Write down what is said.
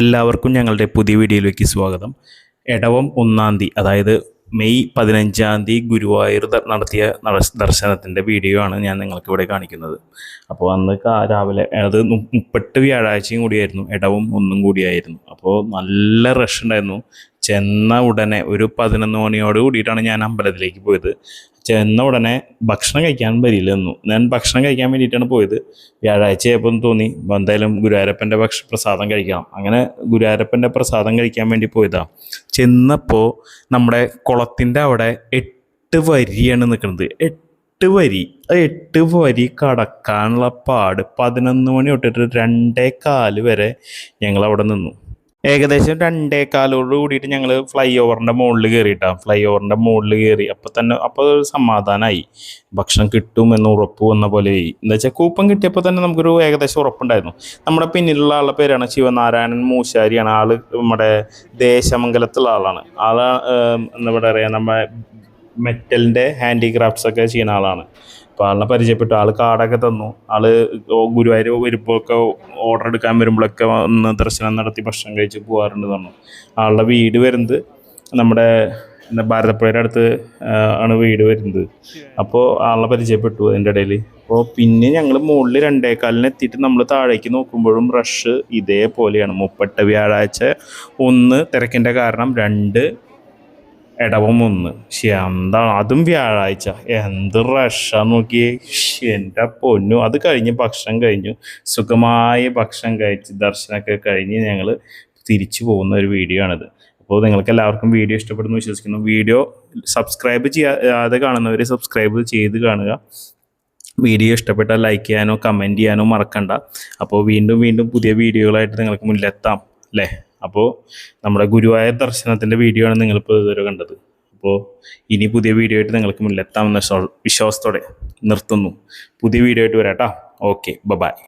എല്ലാവർക്കും ഞങ്ങളുടെ പുതിയ വീഡിയോയിലേക്ക് സ്വാഗതം. എടവം ഒന്നാം തീയതി അതായത് മെയ് പതിനഞ്ചാം തീയതി ഗുരുവായൂർ നടത്തിയ ദർശനത്തിന്റെ വീഡിയോ ആണ് ഞാൻ നിങ്ങൾക്ക് ഇവിടെ കാണിക്കുന്നത്. അപ്പോൾ അന്ന് രാവിലെ അത് മുപ്പെട്ട് വ്യാഴാഴ്ചയും കൂടിയായിരുന്നു ഇടവും ഒന്നും കൂടിയായിരുന്നു. അപ്പോൾ നല്ല റഷ് ഉണ്ടായിരുന്നു. ചെന്ന ഉടനെ ഒരു പതിനൊന്ന് മണിയോട് കൂടിയിട്ടാണ് ഞാൻ അമ്പലത്തിലേക്ക് പോയത്. ചെന്ന ഉടനെ ഭക്ഷണം കഴിക്കാൻ വരില്ല എന്നു ഞാൻ ഭക്ഷണം കഴിക്കാൻ വേണ്ടിയിട്ടാണ് പോയത്. വ്യാഴാഴ്ച ആയപ്പോൾ തോന്നി എന്തായാലും ഗുരുവായൂരപ്പന്റെ ഭക്ഷ പ്രസാദം കഴിക്കണം. അങ്ങനെ ഗുരുവായൂരപ്പന്റെ പ്രസാദം കഴിക്കാൻ വേണ്ടി പോയതാണ് ചെന്നപ്പോൾ നമ്മുടെ കുളത്തിന്റെ അവിടെ എട്ട് വരിയാണ് നിൽക്കുന്നത്. എട്ട് വരി. എട്ട് വരി കടക്കാനുള്ള പാട് പതിനൊന്ന് മണി തൊട്ടിട്ട് രണ്ടേ കാൽ വരെ ഞങ്ങൾ അവിടെ നിന്നു. ഏകദേശം രണ്ടേ കാലോട് കൂടിയിട്ട് ഞങ്ങൾ ഫ്ലൈ ഓവറിന്റെ മുകളിൽ കയറിയിട്ടാണ് ഫ്ലൈ ഓവറിന്റെ മുകളിൽ കയറി അപ്പോൾ തന്നെ അപ്പോൾ സമാധാനമായി ഭക്ഷണം കിട്ടുമെന്ന് ഉറപ്പ് വന്ന പോലെ എന്താ വെച്ചാൽ കൂപ്പൺ കിട്ടിയപ്പോൾ തന്നെ നമുക്കൊരു ഏകദേശം ഉറപ്പുണ്ടായിരുന്നു. നമ്മുടെ പിന്നിലുള്ള ആളുടെ പേരാണ് ശിവനാരായണൻ മൂശാരിയാണ്. ആൾ നമ്മുടെ ദേശമംഗലത്തുള്ള ആളാണ്. ആൾ ഏം, എന്താ പറയുക നമ്മുടെ മെറ്റലിന്റെ ഹാൻഡിക്രാഫ്റ്റ്സ് ഒക്കെ ചെയ്യുന്ന ആളാണ്. അപ്പോൾ ആളിനെ പരിചയപ്പെട്ടു. ആൾ കാർഡൊക്കെ തന്നു. ആൾ ഗുരുവായൂർ വരുമ്പോഴൊക്കെ ഓർഡർ എടുക്കാൻ വരുമ്പോഴൊക്കെ ഒന്ന് ദർശനം നടത്തി ഭക്ഷണം കഴിച്ച് പോകാറുണ്ട് തന്നു ആളുടെ വീട് വരുന്നത് നമ്മുടെ ഭാരതപ്പുഴയുടെ അടുത്ത് ആണ് വീട് വരുന്നത്. അപ്പോൾ ആളെ പരിചയപ്പെട്ടു അതിന്റെ ഇടയിൽ. അപ്പോൾ പിന്നെ ഞങ്ങൾ മുകളിൽ രണ്ടേക്കാലിന് എത്തിയിട്ട് നമ്മൾ താഴേക്ക് നോക്കുമ്പോഴും റഷ് ഇതേപോലെയാണ്. മുപ്പട്ട വ്യാഴാഴ്ച ഒന്ന് തിരക്കിന്റെ കാരണം രണ്ട് ഇടവം ഒന്ന്. ശ്ശെ, എന്താണ്? അതും വ്യാഴാഴ്ച. എന്ത് റഷാ നോക്കിയേ. എന്റെ പൊന്നു. അത് കഴിഞ്ഞ് ഭക്ഷണം കഴിഞ്ഞു. സുഖമായ ഭക്ഷണം കഴിച്ച് ദർശനമൊക്കെ കഴിഞ്ഞ് ഞങ്ങൾ തിരിച്ചു പോകുന്ന ഒരു വീഡിയോ ആണിത്. അപ്പോൾ നിങ്ങൾക്ക് എല്ലാവർക്കും വീഡിയോ ഇഷ്ടപ്പെടുന്നു വിശ്വസിക്കുന്നു. വീഡിയോ സബ്സ്ക്രൈബ് ചെയ്യാതെ കാണുന്നവർ സബ്സ്ക്രൈബ് ചെയ്ത് കാണുക. വീഡിയോ ഇഷ്ടപ്പെട്ടാൽ ലൈക്ക് ചെയ്യാനോ കമന്റ് ചെയ്യാനോ മറക്കണ്ട. അപ്പോൾ വീണ്ടും വീണ്ടും പുതിയ വീഡിയോകളായിട്ട് നിങ്ങൾക്ക് മുന്നിലെത്താം. അല്ലേ? അപ്പോൾ നമ്മുടെ ഗുരുവായ ദർശനത്തിന്റെ വീഡിയോ ആണ് നിങ്ങളിപ്പോൾ ഇതുവരെ കണ്ടത്. അപ്പോൾ ഇനി പുതിയ വീഡിയോ ആയിട്ട് നിങ്ങൾക്ക് മുന്നിലെത്താമെന്ന വിശ്വാ- വിശ്വാസത്തോടെ നിർത്തുന്നു. പുതിയ വീഡിയോ ആയിട്ട് വരാം കേട്ടോ ഓക്കെ ബൈ